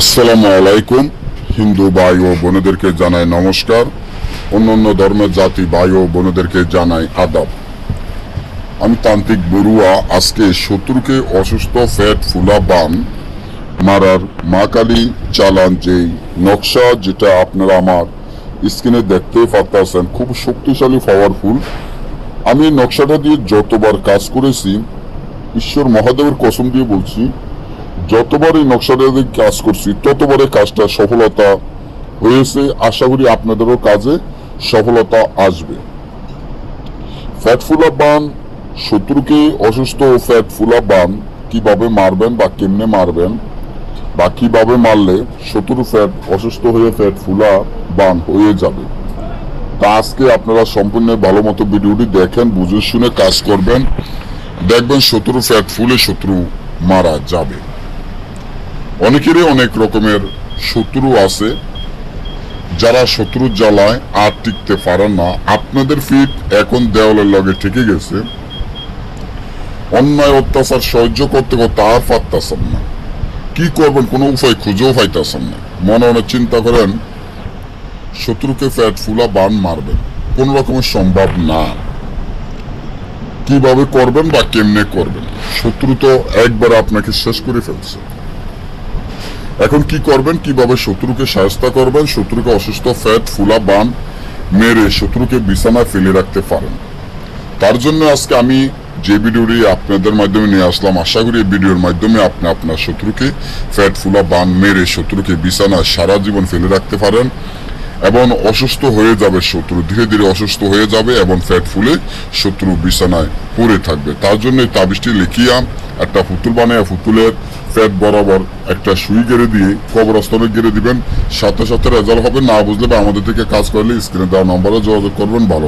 আসসালামু আলাইকুম। হিন্দু ভাই ও বোনেদেরকে জানাই নমস্কার। অন্য অন্য ধর্মের জাতি ভাই ও বোনেদেরকে জানাই আদাব। আমি তান্ত্রিক বড়ুয়া, আজকে শত্রুকে অসুস্থ, ফ্যাট, ফুলা, বান মারার মা কালী চালান যেই নকশা যেটা আপনারা আমার স্ক্রিনে দেখতে পাচ্ছেন খুব শক্তিশালী পাওয়ারফুল আমি নকশাটা দিয়ে যতবার কাজ করেছি, ঈশ্বর মহাদেবের কসম দিয়ে বলছি যতবার এই নকশাটা কাজ করছি ততবার কাজটা সফলতা হয়েছে। আশা করি আপনাদেরও কাজে সফলতা আসবে। ফ্যাট ফুলা বান শত্রুকে অসুস্থ ও ফ্যাট ফুলা বান কীভাবে মারবেন বা কেমনে মারবেন বা কীভাবে মারলে শত্রু ফ্যাট অসুস্থ হয়ে ফ্যাট ফুলা বান হয়ে যাবে। তা আজকে আপনারা সম্পূর্ণ ভালো মতো ভিডিওটি দেখেন, বুঝে শুনে কাজ করবেন। দেখবেন শত্রু ফ্যাট ফুলে শত্রু মারা যাবে। অনেকেরই অনেক রকমের শত্রু আছে। যারা শত্রুর জ্বালায় আর টিকতে পারেন না। আপনাদের ফিট এখন দেওয়ালের লগে ঠেকে গেছে। অন্যায় অত্যাচার সহ্য করতে করতে আর পারতেছেন না। কি করবেন? কোনো উপায় খুঁজেও পাইতেছেন না। মনে মনে চিন্তা করেন, শত্রুকে ফ্যাট ফুলা বান মারবেন। কোন রকমের সম্ভব না। কীভাবে করবেন বা কেমনে করবেন? শত্রু তো একবার আপনাকে শেষ করে ফেলছে। এখন কি করবেন? কীভাবে শত্রুকে সাহস্তা করবেন? শত্রুকে অসুস্থ ফ্যাট, ফুলা, বান মেরে শত্রুকে বিছানায় ফেলে রাখতে পারেন। তার জন্য আজকে আমি যে ভিডিওটি আপনাদের মাধ্যমে নিয়ে আসলাম, আশা করি এই ভিডিওর মাধ্যমে আপনি আপনার শত্রুকে ফ্যাট, ফুলা, বান মেরে শত্রুকে বিছানায় সারা জীবন ফেলে রাখতে পারেন এবং অসুস্থ হয়ে যাবে শত্রু, ধীরে ধীরে অসুস্থ হয়ে যাবে এবং ফ্যাট, ফুলে শত্রু বিছানায় পড়ে থাকবে। তার জন্য তাবিজটি লিখিয়া একটা পুতুল বানিয়ে পুতুলের ফ্যাট বরাবর একটা সুই গেড়ে দিয়ে কবরস্থলে গেড়ে দিবেন। সাথে সাথে রেজাল্ট হবে, না বুঝলে বা আমাদের থেকে কাজ করলে স্ক্রিনে দেওয়া নম্বরে যোগাযোগ করবেন, ভালো